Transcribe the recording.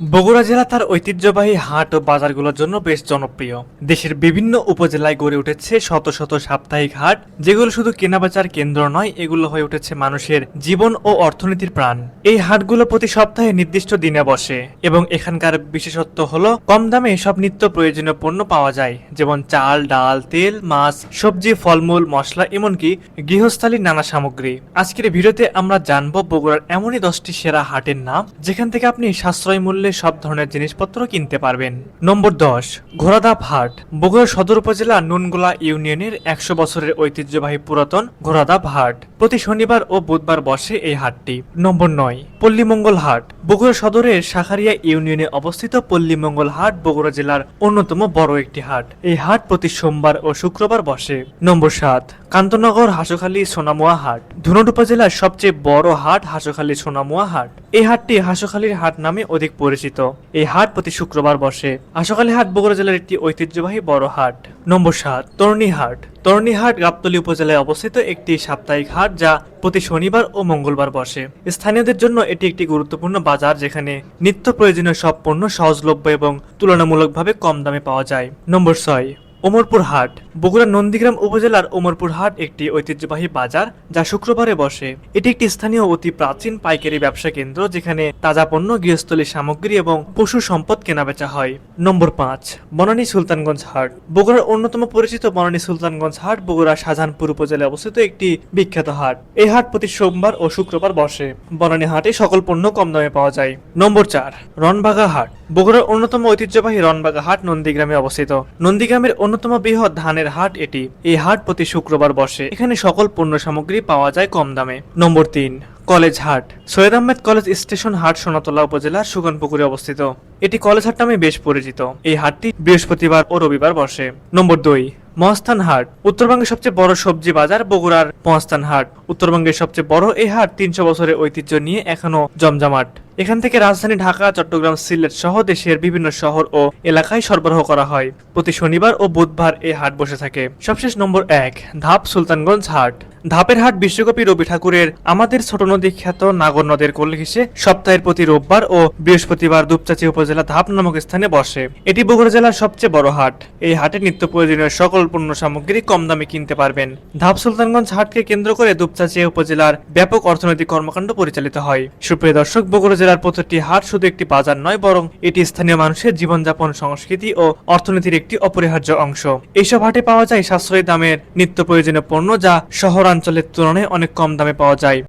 বগুড়া জেলা তার ঐতিহ্যবাহী হাট ও বাজারগুলোর জন্য বেশ জনপ্রিয়। দেশের বিভিন্ন উপজেলায় গড়ে উঠেছে শত শত সাপ্তাহিক হাট, যেগুলো শুধু কেনাবেচার কেন্দ্র নয়, এগুলো হয়ে উঠেছে মানুষের জীবন ও অর্থনীতির প্রাণ। এই হাটগুলো প্রতি সপ্তাহে নির্দিষ্ট দিনে বসে এবং এখানকার বিশেষত্ব হল কম দামে সব নিত্য প্রয়োজনীয় পণ্য পাওয়া যায়, যেমন চাল, ডাল, তেল, মাছ, সবজি, ফলমূল, মশলা, এমনকি গৃহস্থালীর নানা সামগ্রী। আজকের ভিডিওতে আমরা জানব বগুড়ার এমনই দশটি সেরা হাটের নাম, যেখান থেকে আপনি সাশ্রয় মূল্যে সব ধরনের জিনিসপত্র কিনতে পারবেন। নম্বর দশ, ঘোড়াধাপ হাট। বগুড়া সদর উপজেলা নুনগোলা ইউনিয়নের একশো বছরের ঐতিহ্যবাহী পুরাতন ঘোড়াধাপ হাট। প্রতি শনিবার ও বুধবার বসে এই হাটটি। নম্বর নয়, পল্লীমঙ্গল হাট। বগুড়া সদরের শাখারিয়া ইউনিয়নে অবস্থিত পল্লীমঙ্গল হাট বগুড়া জেলার অন্যতম বড় একটি হাট। এই হাট প্রতি সোমবার ও শুক্রবার বসে। নম্বর সাত, কান্তনগর হাসোখালী সোনামুয়া হাট। ধুনট উপজেলার সবচেয়ে বড় হাট হাসোখালী সোনামুয়া হাট। এই হাটটি হাসোখালীর হাট নামে অধিক পরিচিত। এই হাট প্রতি শুক্রবার বসে আশাকালী হাট বগুড়া জেলার একটি ঐতিহ্যবাহী বড় হাট। নম্বর সাত, তরণী হাট। তরণীহাট গাবতলী উপজেলায় অবস্থিত একটি সাপ্তাহিক হাট যা প্রতি শনিবার ও মঙ্গলবার বসে। স্থানীয়দের জন্য এটি একটি গুরুত্বপূর্ণ বাজার যেখানে নিত্য প্রয়োজনীয় সব পণ্য সহজলভ্য এবং তুলনামূলকভাবে কম দামে পাওয়া যায়। নম্বর ছয় ওমরপুর হাট, বগুড়া নন্দীগ্রাম উপজেলার ওমরপুর হাট একটি ঐতিহ্যবাহী বাজার যা শুক্রবারে বসে। এটি একটি স্থানীয় অতি প্রাচীন পাইকারি ব্যবসা কেন্দ্র যেখানে তাজা পণ্য, গৃহস্থলী সামগ্রী এবং পশু সম্পদ কেনাবেচা হয়। নম্বর পাঁচ, বনানী সুলতানগঞ্জ হাট, বগুড়ার অন্যতম পরিচিত বনানী সুলতানগঞ্জ হাট বগুড়া শাহজাহানপুর উপজেলায় অবস্থিত একটি বিখ্যাত হাট। এই হাট প্রতি সোমবার ও শুক্রবার বসে। বনানী হাটে সকল পণ্য কম দামে পাওয়া যায়। নম্বর চার রনবাগা হাট বগুড়ার অন্যতম ঐতিহ্যবাহী রনবাগা হাট নন্দীগ্রামে অবস্থিত। নন্দীগ্রামের অন্যতম বৃহৎ ধানের হাট এটি। এই হাট প্রতি শুক্রবার বসে। এখানে সকল পণ্য সামগ্রী পাওয়া যায় কম দামে। নম্বর তিন, কলেজ হাট। সৈয়দ আহমেদ কলেজ স্টেশন হাট সোনাতলা উপজেলার সুগনপুকুরে অবস্থিত। এটি কলেজ হাট নামে বেশ পরিচিত। এই হাটটি বৃহস্পতিবার ও রবিবার বসে। নম্বর দুই, মহাস্থান হাট। উত্তরবঙ্গের সবচেয়ে বড় সবজি বাজার বগুড়ার মহাস্থান হাট। উত্তরবঙ্গের সবচেয়ে বড় এই হাট তিনশো বছরের ঐতিহ্য নিয়ে এখনও জমজমাট। এখান থেকে রাজধানী ঢাকা, চট্টগ্রাম, সিলেট সহ দেশের বিভিন্ন শহর ও এলাকায় সরবরাহ করা হয়। প্রতি শনিবার ও বুধবার এই হাট বসে থাকে। সবশেষ নম্বর এক, ধাপ, সুলতানগঞ্জ হাট। ধাপের হাট বিশ্বকবি রবি ঠাকুরের আমাদের ছোট নদী খ্যাত নাগর নদের কোল ঘেঁষে সপ্তাহের প্রতি রোববার ও বৃহস্পতিবার দুপচাচি উপজেলা ধাপ নামক স্থানে বসে। এটি বগুড়া জেলার সবচেয়ে বড় হাট। এই হাটে নিত্য প্রয়োজনীয় সকল পণ্য সামগ্রী কম দামে কিনতে পারবেন। ধাপ, সুলতানগঞ্জ হাটকে কেন্দ্র করে দুপচাচি উপজেলার ব্যাপক অর্থনৈতিক কর্মকাণ্ড পরিচালিত হয়। সুপ্রিয় দর্শক, বগুড়া জেলার প্রতিটি হাট শুধু একটি বাজার নয়, বরং এটি স্থানীয় মানুষের জীবনযাপন, সংস্কৃতি ও অর্থনীতির একটি অপরিহার্য অংশ। এইসব হাটে পাওয়া যায় সাশ্রয়ী দামের নিত্য প্রয়োজনীয় পণ্য যা শহরাঞ্চলের তুলনায় অনেক কম দামে পাওয়া যায়।